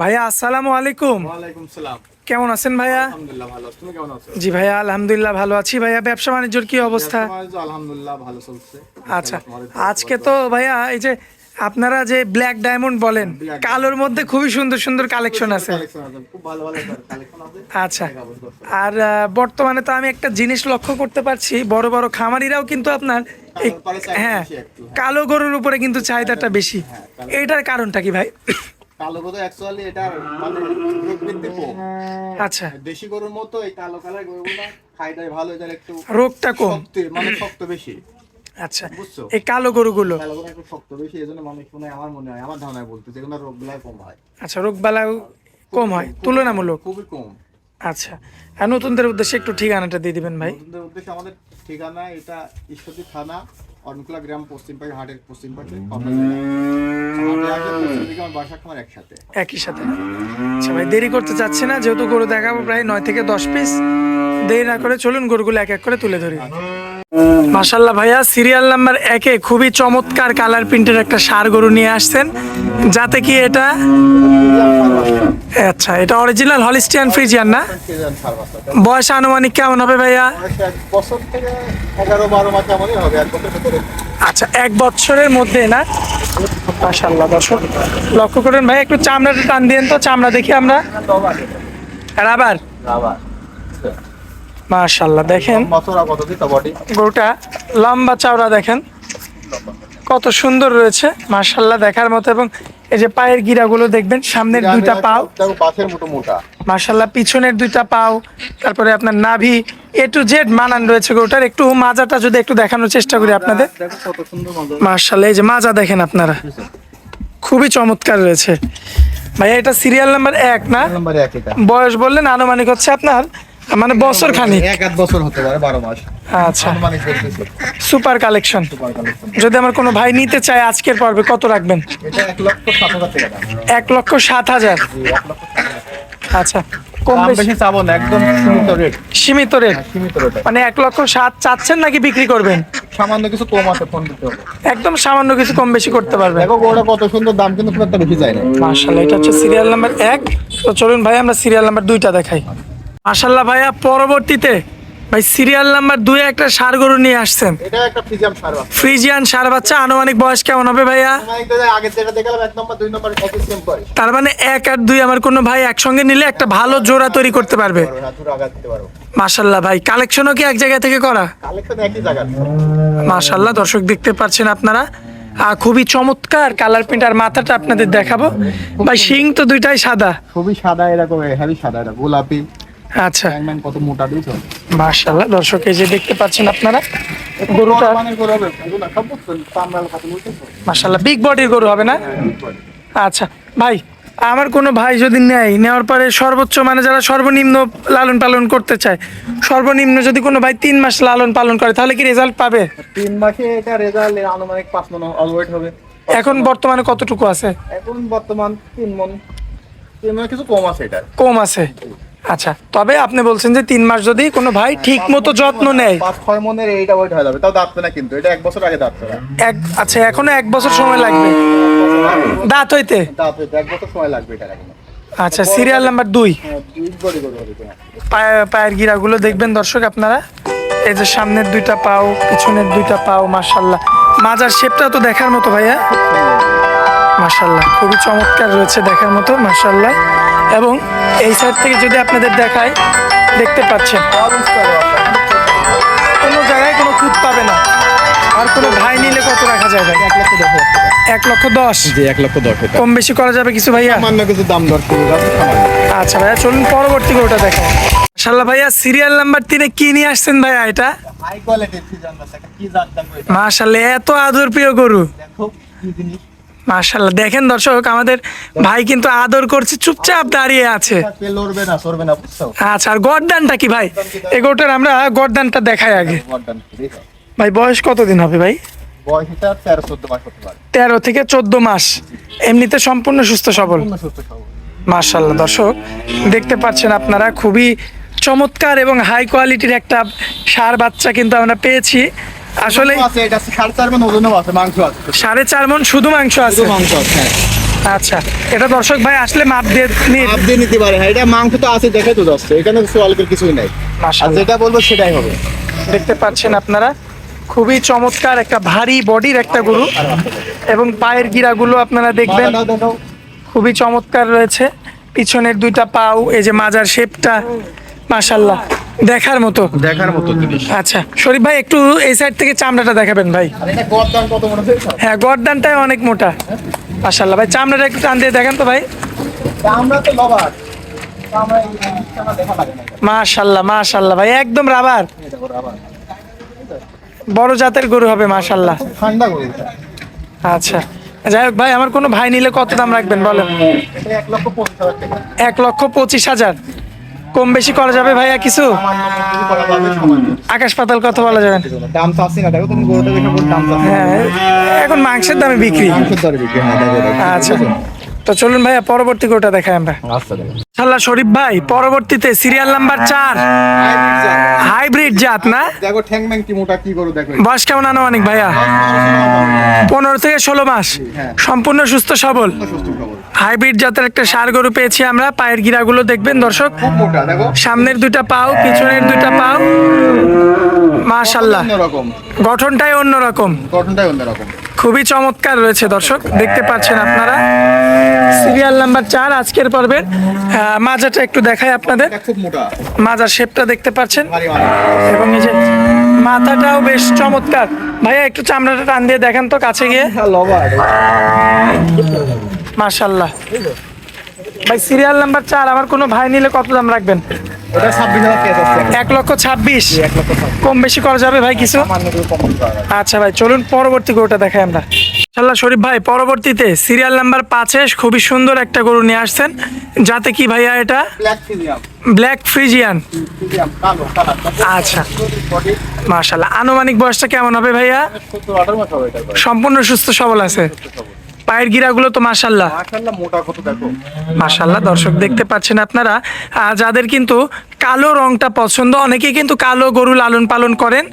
ভাইয়া আসসালামু আলাইকুম। ওয়ালাইকুম সালাম। কেমন আছেন ভাইয়া? আলহামদুলিল্লাহ ভালো। তুমি কেমন আছো জি ভাইয়া আলহামদুলিল্লাহ ভালো আছি। ভাইয়া ব্যবসা বাণিজ্যর কি অবস্থা? আলহামদুলিল্লাহ ভালো চলছে। আচ্ছা আজকে তো ভাইয়া এই যে আপনারা যে ব্ল্যাক ডায়মন্ড বলেন কালোর মধ্যে খুবই সুন্দর সুন্দর কালেকশন আছে। আচ্ছা আর বর্তমানে তো আমি একটা জিনিস লক্ষ্য করতে পারছি বড় বড় খামারিরাও কিন্তু আপনার হ্যাঁ হ্যাঁ। কালো গরুর উপরে কিন্তু চাহিদাটা বেশি। হ্যাঁ, এটার কারণটা কি ভাই? কালো গরু অ্যাকচুয়ালি এটা মানে কম। আচ্ছা। দেশি গরুর মতো এই কালো কালার গরুগুলো খাইটাই ভালো এটার একটু রোগটা কম। মানে শক্ত বেশি। আচ্ছা এই কালো গরুগুলো? কালো গরু একটু শক্ত বেশি এজন্য মানুষ মনে হয় আমার মনে হয় আমার ধারণায় বলতে যেগুলো কম হয়। আচ্ছা কম হয় তুলনামূলক? খুবই কম। আচ্ছা আর নতুনদের উদ্দেশ্যে একটু ঠিকানাটা দিয়ে দিবেন ভাই। নতুনদের উদ্দেশ্যে আমাদের ঠিকানা এটা ঈশ্বরদী থানা অর্ণকুলা গ্রাম পশ্চিম পাশে হাটের পশ্চিম আমার একসাথে। একই সাথে। আচ্ছা ভাই দেরি করতে চাচ্ছে না যেহেতু গরু দেখাবো প্রায় নয় থেকে দশ পিস দেরি না করে চলুন গরুগুলো এক এক করে তুলে ধরি। মাসাল্লাহ ভাইয়া সিরিয়াল নাম্বার একে খুবই চমৎকার কালার প্রিন্টের একটা সার গরু নিয়ে আসছেন। যাতে কি এটা আচ্ছা এটা অরিজিনাল হলিস্টিয়ান ফ্রিজিয়ান না? বয়স আনুমানিক কেমন হবে ভাইয়া? আচ্ছা এক বছরের মধ্যে না? মাশাল্লাহ দর্শক, লক্ষ্য করেন ভাই একটু চামড়াটা টান দিয়েন তো, চামড়া দেখি আমরা। রাবার মাশাল্লাহ দেখেন। গরুটা লম্বা চওড়া দেখেন। কত সুন্দর রয়েছে মাশাল্লাহ দেখার মতো। এবং এই যে পায়ের গিরাগুলো দেখবেন সামনের দুইটা পাও। মাশাল্লাহ পিছনের দুইটা পাও। তারপরে আপনার নাভি এ টু জেড মানান রয়েছে গরুটার একটু মাজাটা যদি একটু দেখানোর চেষ্টা করি আপনাদের। মার্শাল্লাহ এই যে মাজা দেখেন আপনারা। খুবই চমৎকার রয়েছে। ভাইয়া এটা সিরিয়াল নাম্বার এক না? বয়স বললেন আনুমানিক হচ্ছে আপনার মানে বছর খানিক এক আধ বছর হতে পারে বারো মাস। আচ্ছা। Super collection. যদি আমার কোনো ভাই নিতে চায় আজকের পর্বে কত রাখবেন? এটা এক লক্ষ সাত হাজার টাকা এক লক্ষ। আচ্ছা কম বেশি? বেশি চাবো না একদম সীমিত রেট সীমিত রেট সীমিত রেট মানে এক লক্ষ সাত চাচ্ছেন নাকি বিক্রি করবেন? সামান্য কিছু কম আছে ফোন দিতে হবে। একদম সামান্য কিছু কম বেশি করতে দেখো ওটা কত সুন্দর দাম কিন্তু খুব একটা বেশি যায় না। মার্শাল্লাহ এটা হচ্ছে সিরিয়াল নাম্বার এক। তো চলুন ভাই আমরা সিরিয়াল নাম্বার দুইটা দেখাই। মার্শাল্লাহ ভাইয়া পরবর্তীতে ভাই সিরিয়াল নাম্বার দুই একটা সার গরু নিয়ে আসছেন। এটা একটা ফিজিয়াম সার বাচ্চা। ফ্রিজিয়ান সার বাচ্চা আনুমানিক বয়স কেমন হবে ভাইয়া? আগে যেটা দেখালাম এক নম্বর দুই নম্বর একই সেম বয়স তার মানে এক আর দুই আমার কোনো ভাই একসঙ্গে নিলে একটা ভালো জোড়া তৈরি করতে পারবে। মার্শাল্লাহ ভাই কালেকশনও কি এক জায়গা থেকে করা? কালেকশন একই জায়গা মার্শাল্লাহ দর্শক দেখতে পাচ্ছেন আপনারা। খুবই চমৎকার কালার প্রিন্ট আর মাথাটা আপনাদের দেখাবো। ভাই শিং তো দুইটাই সাদা। খুবই সাদা এরকম হেভি সাদা গোলাপি। আচ্ছা। ম্যান কত মোটা দিয়েছ মার্শাল্লাহ দর্শক এই যে দেখতে পাচ্ছেন আপনারা গরুটা মার্শাল্লাহ বিগ বডির গরু হবে না? আচ্ছা ভাই আমার কোনো ভাই যদি নেয় নেওয়ার পরে সর্বোচ্চ মানে যারা সর্বনিম্ন লালন পালন করতে চায় সর্বনিম্ন যদি কোনো ভাই তিন মাস লালন পালন করে তাহলে কি রেজাল্ট পাবে? তিন মাসে এটা রেজাল্ট আনুমানিক পাঁচ মন অলওয়েট হবে। এখন বর্তমানে কতটুকু আছে? এখন বর্তমান তিন মন তিন মন কিছু কম আছে এটা। কম আছে। আচ্ছা তবে আপনি বলছেন যে তিন মাস যদি কোনো ভাই ঠিক মতো যত্ন নেয়। পাঁচ ছয় মনের এইটা ওয়েট হয়ে যাবে তাও দাঁতবে না কিন্তু এটা এক বছর আগে দাঁতবে না এক আচ্ছা এখনও এক বছর সময় লাগবে? দাঁত হইতে? দাঁত হইতে এক বছর সময় লাগবে এটা এখন। আচ্ছা সিরিয়াল নাম্বার দুই। হ্যাঁ পায়ের গিরাগুলো দেখবেন দর্শক আপনারা। এই যে সামনের দুইটা পাও পিছনের দুইটা পাও মার্শাল্লাহ মাজার শেপটা তো দেখার মতো ভাইয়া। মার্শাল্লাহ খুবই চমৎকার রয়েছে দেখার মতো মার্শাল্লাহ এবং এই সাইড থেকে যদি আপনাদের দেখায় দেখতে পাচ্ছেন। কোনো জায়গায় কোনো খুঁত পাবে না। আর কোনো ভাই নিলে কত রাখা যাবে? এক লক্ষ দশ এক লক্ষ দশ? জি এক লক্ষ দশ কম বেশি করা যাবে কিছু ভাইয়া? সামান্য কিছু দাম দর আচ্ছা ভাইয়া চলুন পরবর্তী গরুটা দেখো। মাশাল্লাহ ভাইয়া সিরিয়াল নাম্বার তিনে কি নিয়ে আসছেন ভাইয়া এটা? মাশাল্লাহ এত আদর প্রিয় গরু। দেখো কি জিনিস। মাশাল্লাহ দেখেন দর্শক আমাদের ভাই কিন্তু আদর করছে চুপচাপ দাঁড়িয়ে আছে। আচ্ছা আর গরদানটা কি ভাই? এই গরুটার আমরা গরদানটা দেখাই আগে। ভাই বয়স কতদিন হবে ভাই? তেরো থেকে চোদ্দ মাস। এমনিতে সম্পূর্ণ সুস্থ সবল। পূর্ণ সুস্থ সবল। মার্শাল্লাহ দর্শক দেখতে পাচ্ছেন আপনারা খুবই চমৎকার এবং হাই কোয়ালিটির একটা সার বাচ্চা কিন্তু আমরা পেয়েছি। আসলে সাড়ে চার মন ওজনও আছে মাংস আছে। সাড়ে চার মন শুধু মাংস আছে? মাংস আছে হ্যাঁ। আচ্ছা এটা দর্শক ভাই আসলে মাপ দিয়ে মাপ দিয়ে নিতে পারে হ্যাঁ এটা মাংস তো আছে দেখে তো যাচ্ছে এখানে সোয়ালকের কিছুই নাই। আর যেটা বলব সেটাই হবে। দেখতে পাচ্ছেন আপনারা খুবই চমৎকার একটা ভারী বডির একটা গরু এবং পায়ের গিরাগুলো আপনারা দেখবেন খুবই চমৎকার রয়েছে। পিছনের দুইটা পাও এই যে মাজার শেপটা মাশাল্লাহ দেখার মতো। দেখার মতো জিনিস। আচ্ছা শরীফ ভাই একটু এই সাইড থেকে চামড়াটা দেখাবেন ভাই। আর এটা গরদান কত হচ্ছে? হ্যাঁ গরদানটাই অনেক মোটা। মাশাল্লাহ ভাই চামড়াটা একটু টান দিয়ে দেখেন তো ভাই। আমরা তো লবার মাশাল্লাহ মাশাল্লাহ ভাই একদম রাবার। বড় জাতের গরু হবে মাশাল্লাহ ঠান্ডা এটা। আচ্ছা যাই হোক ভাই আমার কোনো ভাই নিলে কত দাম রাখবেন বলেন? এক লক্ষ পঁচিশ হাজার। কম বেশি করা যাবে ভাইয়া কিছু? যাবে আকাশ পাতাল কথা বলা যাবেন না। দাম চাচ্ছি না দেখো তুমি গরুটা দেখে দাম চাচ্ছি হ্যাঁ এখন মাংসের দামে বিক্রি হ্যাঁ আচ্ছা। তো চলুন ভাইয়া পরবর্তী গোটা দেখাই আমরা। আচ্ছা দেখো ইনশাল্লাহ শরীফ ভাই পরবর্তীতে সিরিয়াল নাম্বার চার। হাইব্রিড জাত না? দেখো ঠ্যাং ম্যাং কি মোটা কি গরু দেখো বয়স কেমন আনুমানিক ভাইয়া? পনেরো থেকে ষোলো মাস। হ্যাঁ। সম্পূর্ণ সুস্থ সবল? হাইব্রিড জাতের একটা সার গরু পেয়েছি আমরা পায়ের গিরাগুলো দেখবেন দর্শক। খুব মোটা দেখো। সামনের দুইটা পাও পিছনের দুইটা পাও। মাশাল্লাহ। গঠনটাই অন্যরকম। গঠনটাই অন্যরকম। খুবই চমৎকার রয়েছে দর্শক দেখতে পাচ্ছেন আপনারা। সিরিয়াল নাম্বার চার আজকের পর্বের মাজাটা একটু দেখাই আপনাদের। মাজার শেপটা দেখতে পাচ্ছেন। এবং এই যে মাথাটাও বেশ চমৎকার। ভাইয়া একটু চামড়াটা টান দিয়ে দেখেন তো কাছে গিয়ে। লবার মাশাল্লাহ ভাই সিরিয়াল নাম্বার চার আমার কোনো ভাই নিলে কত দাম রাখবেন? এক লক্ষ ছাব্বিশ? কম বেশি করা যাবে ভাই কিছু। আচ্ছা ভাই চলুন পরবর্তী গরুটা দেখাই আমরা। ইনশাল্লাহ শরীফ ভাই পরবর্তীতে সিরিয়াল নাম্বার পাঁচে খুবই সুন্দর একটা গরু নিয়ে আসছেন। যাতে কি ভাইয়া এটা? ব্ল্যাক ফ্রিজিয়ান আচ্ছা। মাশাল্লাহ আনুমানিক বয়সটা কেমন হবে ভাইয়া? সম্পূর্ণ সুস্থ সবল আছে। পায়ের গিরাগুলো তো মাশাল্লাহ মাশাআল্লাহ মোটা কত দেখো। মাশাল্লাহ দর্শক দেখতে পাচ্ছেন আপনারা। যাদের কিন্তু কালো রংটা পছন্দ অনেকেই কিন্তু কালো গরু লালন পালন করেন।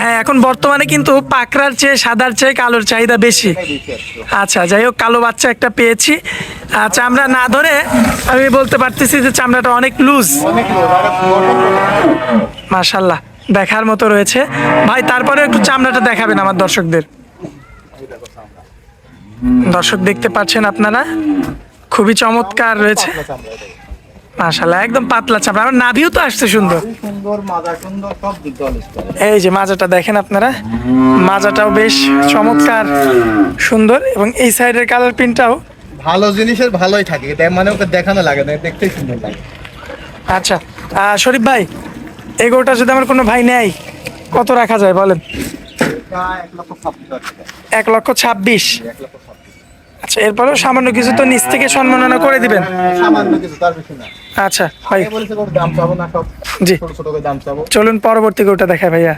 হ্যাঁ এখন বর্তমানে কিন্তু পাকড়ার চেয়ে সাদার চেয়ে কালোর চাহিদা বেশি। আচ্ছা যাই হোক কালো বাচ্চা একটা পেয়েছি। চামড়া না ধরে আমি বলতে পারতেছি যে চামড়াটা অনেক লুজ মাশাল্লাহ দেখার মতো রয়েছে। ভাই তারপরে একটু চামড়াটা দেখাবেন আমার দর্শকদের। দর্শক দেখতে পাচ্ছেন আপনারা? খুবই চমৎকার রয়েছে। মাশাল্লাহ একদম পাতলা চামড়া। আমার নাভিও তো আসছে সুন্দর। সুন্দর মাজা সুন্দর সব এই যে মাজাটা দেখেন আপনারা? মাজাটাও বেশ চমৎকার সুন্দর এবং এই সাইডের কালার প্রিন্টটাও ভালো জিনিসের ভালোই থাকে। তাই মানে ওকে দেখানো লাগে না দেখতেই সুন্দর লাগে। আচ্ছা শরীফ ভাই এই গরুটা যদি আমার কোনো ভাই নেয় কত রাখা যায় বলেন? এক লক্ষ ছাব্বিশ। এক লক্ষ ছাব্বিশ। আচ্ছা এরপরে সামান্য কিছু তো নিচ থেকে সম্মাননা করে দিবেন? সামান্য কিছু তার বেশি না। আচ্ছা ভাই বলেছে দাম চাবো না সব জি। ছোট ছোট করে দাম চাবো চলুন পরবর্তী কোটা দেখায় ভাইয়া।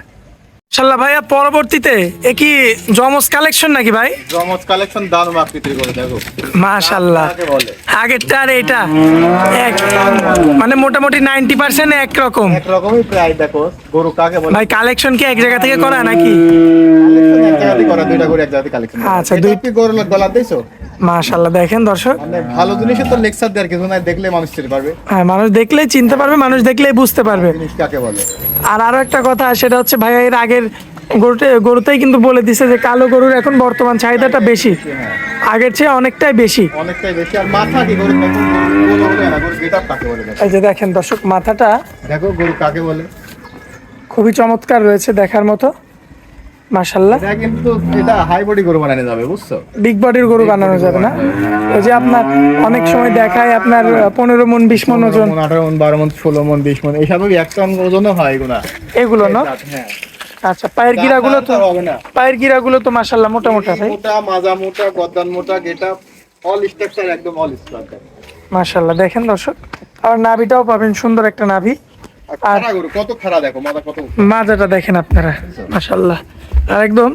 ইনশাল্লাহ ভাইয়া পরবর্তীতে এ কি জমস কালেকশন নাকি ভাই? জমজ কালেকশন দারুণ আকৃতির করে দেখো। বলে। আগেরটা আর এটা এক মানে মোটামুটি নাইনটি পার্সেন্ট একরকম এক রকমই প্রায় দেখো। গরু কাকে বলে? ভাই কালেকশন কি এক জায়গা থেকে করা নাকি? কালেকশন এক করা দুইটা করে এক জায়গাতে কালেকশন আচ্ছা, দুই দুই- কি গরু গলা দিয়েছ মাশাল্লাহ দেখেন দর্শক। মানে ভালো জিনিসের তো লেকচার দেওয়ার কিছু নাই দেখলে মানুষ চিনতে পারবে। হ্যাঁ মানুষ দেখলেই চিনতে পারবে মানুষ দেখলেই বুঝতে পারবে। জিনিস কাকে বলে? আর আরও একটা কথা সেটা হচ্ছে ভাইয়া এর আগের গরুতে গরুতেই কিন্তু বলে দিছে যে কালো গরুর এখন বর্তমান চাহিদাটা বেশি। আগের চেয়ে অনেকটাই বেশি। অনেকটাই বেশি। আর মাথা কি গরু এই যে দেখেন দর্শক মাথাটা দেখো গরু কাকে বলে। খুবই চমৎকার রয়েছে দেখার মতো। মাশাল্লাহ এটা কিন্তু এটা হাই বডি গরু বানানো যাবে বুঝছ? বিগ বডির গরু বানানো যাবে না? ওই যে আপনার অনেক সময় দেখায় আপনার পনেরো মন বিশ মন ওজন। আঠারো মন বারো মন ষোলো মন বিশ মন এক টন ওজনও হয় এগুলা। এগুলো না? হ্যাঁ। আচ্ছা পায়ের গিরাগুলো তো হবে না। পায়ের গিরাগুলো তো মাশাল্লাহ মোটা মোটা ভাই মোটা মাজা মোটা গদ্দান মোটা গেটআপ অল স্ট্রাকচার একদম অল স্ট্রাকচার মাশাল্লাহ দেখেন দর্শক আর নাভিটাও পাবেন সুন্দর একটা নাভি। আর কত খাড়া দেখো মাথা কত মাজাটা দেখেন আপনারা মাশাল্লাহ আর একদম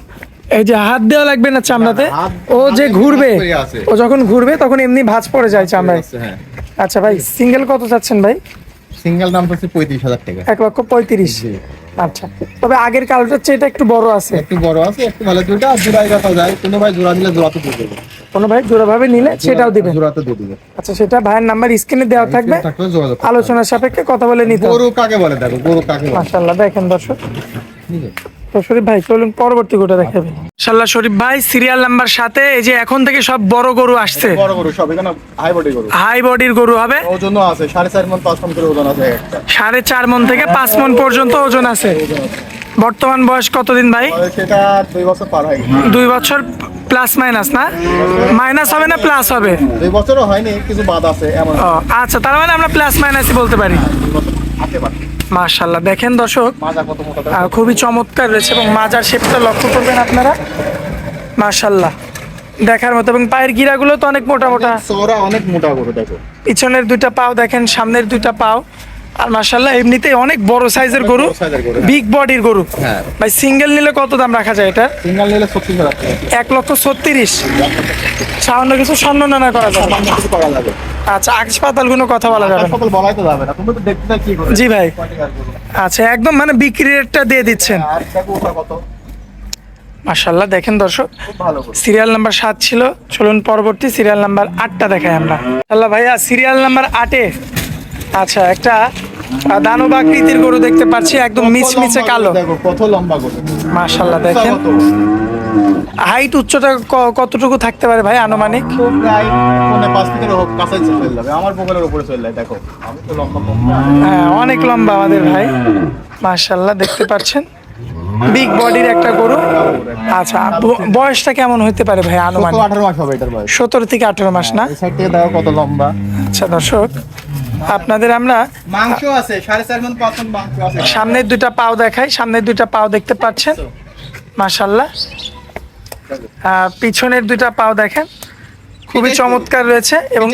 এই যে হাত দেওয়া লাগবে না চামড়াতে? ও যে ঘুরবে। ও যখন ঘুরবে তখন এমনি ভাঁজ পড়ে যায় চামড়ায়। হ্যাঁ। আচ্ছা ভাই সিঙ্গেল কত চাচ্ছেন ভাই? সিঙ্গেল দাম হচ্ছে পঁয়ত্রিশ হাজার টাকা। এক লক্ষ পঁয়ত্রিশ। আচ্ছা। তবে আগের কালোটার চেয়ে এটা একটু বড় আছে। একটু বড় আছে একটু ভালো দুটো আর জোড়াই রাখা যায়। কোনো ভাই জোড়া দিলে জোড়াতে দিয়ে দেবে। কোনো ভাই জোড়াভাবে নিলে সেটাও দিবে। জোড়াতে দিয়ে দিবে। আচ্ছা সেটা ভাইয়ের নাম্বার স্ক্রিনে দেওয়া থাকবে। যোগাযোগ করতে আলোচনার সাপেক্ষে কথা বলে নিতে। গরু কাকে বলে দেখো? গরু কাকে মাশাআল্লাহ দেখেন দর্শক। তো শরীফ ভাই চলুন পরবর্তী গোটা দেখাবে শরীফ ভাই সিরিয়াল নাম্বার সাথে এই যে এখন থেকে সব বড় গরু আসছে। বড় গরু সব এখানে হাই বডি গরু। হাই বডির গরু হবে। ওজনও আছে সাড়ে চার মন পাঁচ মন করে ওজন আছে একটা। সাড়ে চার মন থেকে পাঁচ মন পর্যন্ত ওজন আছে। বর্তমান বয়স কতদিন ভাই? সেটা দুই বছর পার হয়ে গেছে বছর প্লাস মাইনাস না? মাইনাস হবে না প্লাস হবে? দুই বছরও হয়নি কিছু বাদ আছে এমন। আচ্ছা তার মানে আমরা প্লাস মাইনাসই বলতে পারি। মাশাল্লাহ দেখেন দর্শক খুবই চমৎকার রয়েছে এবং মাজার শেপটা লক্ষ্য করবেন আপনারা। মাশাল্লাহ দেখার মতো এবং পায়ের গিরা গুলো তো অনেক মোটা মোটা। অনেক মোটা করে দেখো। পিছনের দুইটা পাও দেখেন সামনের দুইটা পাও। আর মাশাল্লাহ এমনিতেই অনেক বড় সাইজের গরু হ্যাঁ। বিগ বডির গরু। হ্যাঁ। ভাই সিঙ্গেল নিলে কত দাম রাখা যায় এটা? সিঙ্গেল নিলে এক লক্ষ ছত্রিশ। সামান্য কিছু সম্মাননা করা যাবে? আচ্ছা হাসপাতাল কোনো কথা বলা যাবে না? সকল বলাই তো যাবে না। তুমি তো দেখতে চাই কি করে। জি ভাই? আচ্ছা একদম মানে বিক্রি রেটটা দিয়ে দিচ্ছেন। কত। মাশাল্লাহ দেখেন দর্শক। সিরিয়াল নাম্বার সাত ছিল। চলুন পরবর্তী সিরিয়াল নাম্বার আটটা দেখাই আমরা। আল্লাহ ভাইয়া সিরিয়াল নাম্বার আটে। আচ্ছা একটা দানব আকৃতির গরু দেখতে পাচ্ছি একদম মিচমিচে কালো। দেখো কত লম্বা গরু। মাশাল্লাহ দেখেন। হাইট উচ্চতা কতটুকু থাকতে পারে ভাই আনুমানিক? প্রায় পৌনে পাঁচ ফিটের হোক কাছাই চলে যাবে। আমার পোকালের উপরে চলে যায় দেখো। আমি তো লম্বা হ্যাঁ অনেক লম্বা আমাদের ভাই। মাশাল্লাহ দেখতে পাচ্ছেন। বিগ বডির একটা গরু। আচ্ছা বয়সটা কেমন হতে পারে ভাই আনুমানিক? আঠারো মাস হবে এটার বয়স। সতেরো থেকে আঠেরো মাস না? সাইড থেকে দেখো কত লম্বা। আচ্ছা দর্শক আপনাদের আমরা মাংস আছে সাড়ে চার মন পাঁচ মাংস আছে। সামনের দুইটা পাও দেখাই সামনের দুইটা পাও দেখতে পাচ্ছেন? মাশাল্লাহ পিছনের দুইটা পাও দেখেন খুবই চমৎকার রয়েছে এবং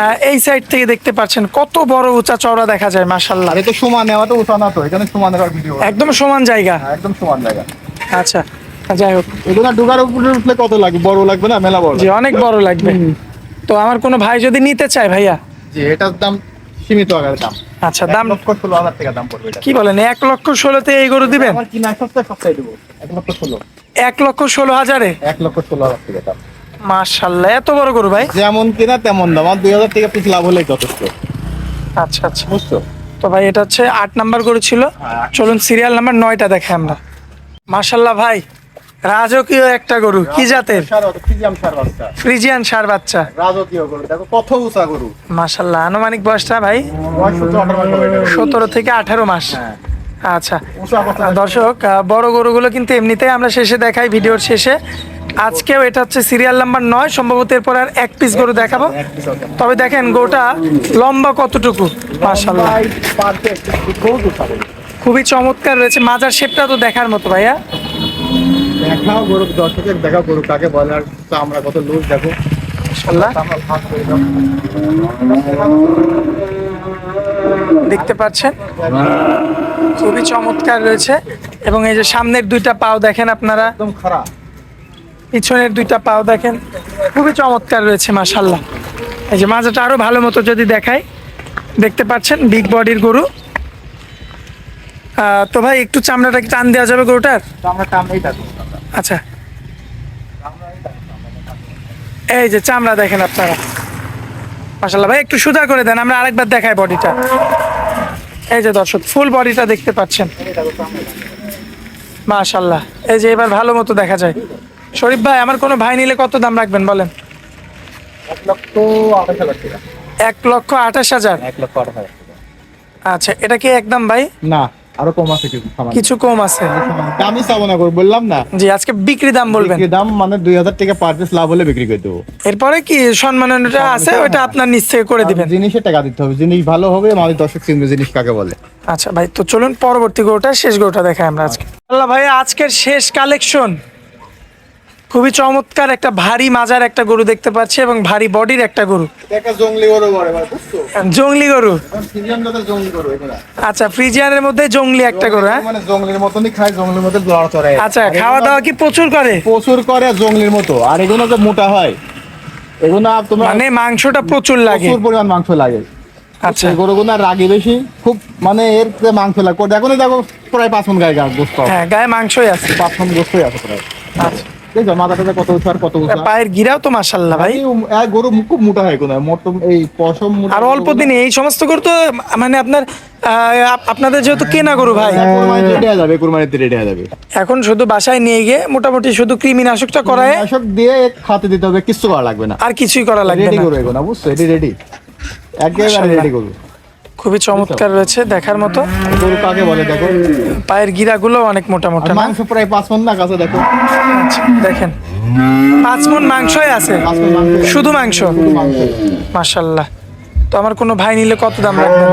হ্যাঁ এই সাইড থেকে দেখতে পাচ্ছেন কত বড় উঁচা চওড়া দেখা যায় মাশাল্লাহ এটা সমান নেওয়া তো উঁচা না তো এখানে সমান ভিডিও একদম সমান জায়গা। একদম সমান জায়গা। আচ্ছা যাই হোক। এগুলো ডুগার উপরে উঠলে কত লাগবে? বড় লাগবে না মেলা বড় জি অনেক বড় লাগবে। তো আমার কোনো ভাই যদি নিতে চায় ভাইয়া? জি এটার দাম সীমিত আকারের দাম। আচ্ছা দাম লক্ষ ষোলো হাজার টাকা দাম পড়বে কি বলেন এক লক্ষ ষোলোতে এই গরু দিবেন? আমার কিনা সপ্তাহে সপ্তাহে দেবো। এক লক্ষ ষোলো। এক লক্ষ ষোলো হাজারে? এক লক্ষ ষোলো হাজার টাকা দাম। মাশাল্লাহ এত বড় গরু ভাই। যেমন কিনা তেমন দাম। আমার দুই হাজার টাকা পিস লাভ হলেই যথেষ্ট। আচ্ছা আচ্ছা। বুঝছ? তো ভাই এটা হচ্ছে আট নাম্বার গরু ছিল। হ্যাঁ। চলুন সিরিয়াল নাম্বার নয়টা দেখে আমরা। মাশাল্লাহ ভাই রাজকীয় একটা গরু কি জাতের? ফ্রিজিয়ান সার বাচ্চা। রাজকীয় গরু দেখো কত উঁচা গরু। মাশাল্লাহ আনুমানিক বয়সটা ভাই। সতেরো থেকে আঠারো মাস। হ্যাঁ। আচ্ছা দর্শক বড় গরুগুলো কিন্তু এমনিতেই আমরা শেষে দেখাই ভিডিওর শেষে। আজকেও এটা হচ্ছে সিরিয়াল নাম্বার নয় সম্ভবত এরপর আর এক পিস গরু দেখাবো। তবে দেখেন গোটা লম্বা কতটুকু? মাশাল্লাহ। খুবই চমৎকার রয়েছে মাজার শেপটা তো দেখার মতো ভাইয়া। দেখাও গরু দর্শকের দেখাও গরু কাকে বলে আর আমরা কত লোক দেখো। দেখতে পাচ্ছেন? খুবই চমৎকার রয়েছে। এবং এই যে সামনের দুইটা পাও দেখেন আপনারা। একদম খারাপ পিছনের দুইটা পাও দেখেন। খুবই চমৎকার রয়েছে মাশাল্লাহ এই যে মাজাটা আরও ভালো মতো যদি দেখাই দেখতে পাচ্ছেন বিগ বডির গরু। তো ভাই একটু চামড়াটা কি টান দেওয়া যাবে গরুটার? তো টানতেই থাকব আচ্ছা। এই যে চামড়া দেখেন আপনারা। মাশাল্লাহ ভাই একটু সোজা করে দেন আমরা আরেকবার দেখাই বডিটা। এই যে দর্শক ফুল বডিটা দেখতে পাচ্ছেন। মাশাল্লাহ এই যে এবার ভালো মতো দেখা যায়। শরীফ ভাই আমার কোনো ভাই নিলে কত দাম রাখবেন বলেন? এক লক্ষ আঠাশ হাজার। আচ্ছা এটা কি একদম ভাই? না। আরও কম আছে কিছু সামান্য। কিছু কম আছে। সাবনা বললাম না। জি আজকে বিক্রি দাম বলবেন। বিক্রি দাম মানে দুই হাজার টাকা পার পিস লাভ হলে বিক্রি করে দেবো। এরপরে কি সম্মাননাটা আছে? ওটা আপনার নিশ্চয়ই করে দিবেন। জিনিসের টাকা দিতে হবে জিনিস ভালো হবে আমাদের দর্শক চিনবে জিনিস কাকে বলে। আচ্ছা ভাই তো চলুন পরবর্তী গরুটা শেষ গরুটা দেখাই আমরা আজকে। আল্লাহ ভাই আজকের শেষ কালেকশন খুবই চমৎকার একটা ভারী মাজার একটা গরু দেখতে পাচ্ছি এবং ভারী বডির একটা গরু। জঙ্গলি গরু জঙ্গলি আচ্ছা ফ্রিজিয়ানের মধ্যে জংলি একটা গরু হ্যাঁ? মানে জঙ্গলির মতনই খায় জঙ্গলির চড়ায় আচ্ছা খাওয়া দাওয়া কি প্রচুর করে? প্রচুর করে জঙ্গলির মতো। আর এগুলো তো মোটা হয়। এগুলো তোমার মানে মাংসটা প্রচুর লাগে। প্রচুর পরিমাণ মাংস লাগে। আচ্ছা। এই গরুগুলো রাগি বেশি। খুব মানে এর মাংস লাগে। দেখো না দেখো প্রায় পাঁচ মন গায়ে গা গোস্ত। হ্যাঁ গায়ে মাংসই আছে। পাঁচ মন গোস্তই আছে প্রায়। আচ্ছা। দেখো মাথাটা কত উঁচু আর কত উঁচু? পায়ের গিরাও তো মাশাল্লাহ ভাই। গরু খুব মোটা হয় কোনো মোট এই পশম আর অল্প দিনে এই সমস্ত গরু তো মানে আপনার আপনাদের যেহেতু কেনা গরু ভাই। রেডি হয়ে যাবে কুরবানিতে রেডি হয়ে যাবে। এখন শুধু বাসায় নিয়ে গিয়ে মোটামুটি শুধু কৃমিনাশকটা করায়। দিয়ে খাতে দিতে হবে কিছু করা লাগবে না। আর কিছুই করা লাগবে রেডি না। করবে না বুঝছ? এটি রেডি একেবারে রেডি করবে খুবই চমৎকার রয়েছে দেখার মতো। গরু কাকে বলে দেখো? পায়ের গিরাগুলো অনেক মোটা মোটা। মাংস প্রায় পাঁচ মন না কাছে দেখো। আচ্ছা, দেখেন। পাঁচ মন মাংসই আছে। শুধু মাংস? মাশাল্লাহ। তো আমার কোনো ভাই নিলে কত দাম রাখবেন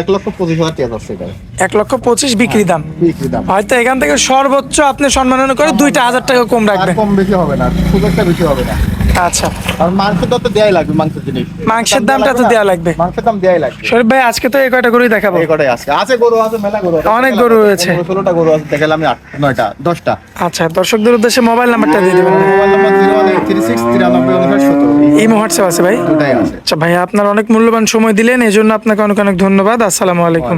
এক লক্ষ পঁচিশ পঁচিশ বিক্রি দাম। হয়তো এখান থেকে সর্বোচ্চ আপনি সম্মাননা করে দুইটা হাজার টাকা কম রাখবেন। কম বেশি হবে না খুব একটা বেশি হবে না। আচ্ছা। আর মাংসের দাম তো দেয়াই লাগবে মাংসের জিনিস। মাংসের দামটা তো দেয়া লাগবে। মাংসের দাম দেয়াই লাগবে। শরীফ ভাই আজকে তো এই কয়টা গরুই দেখাবো? এই কটাই আছে আছে গরু আছে মেলা গরু অনেক গরু রয়েছে। পনেরো, ষোলোটা গরু আছে দেখালাম আমি আট নয়টা দশটা। আচ্ছা দর্শকদের উদ্দেশ্যে মোবাইল নাম্বারটা দিয়ে দেবেন। মোবাইল নাম্বার হোয়াটসঅ্যাপ আছে ভাই? দুটাই আছে। আচ্ছা ভাই আপনার অনেক মূল্যবান সময় দিলেন এই জন্য আপনাকে অনেক অনেক ধন্যবাদ। আসসালামু আলাইকুম।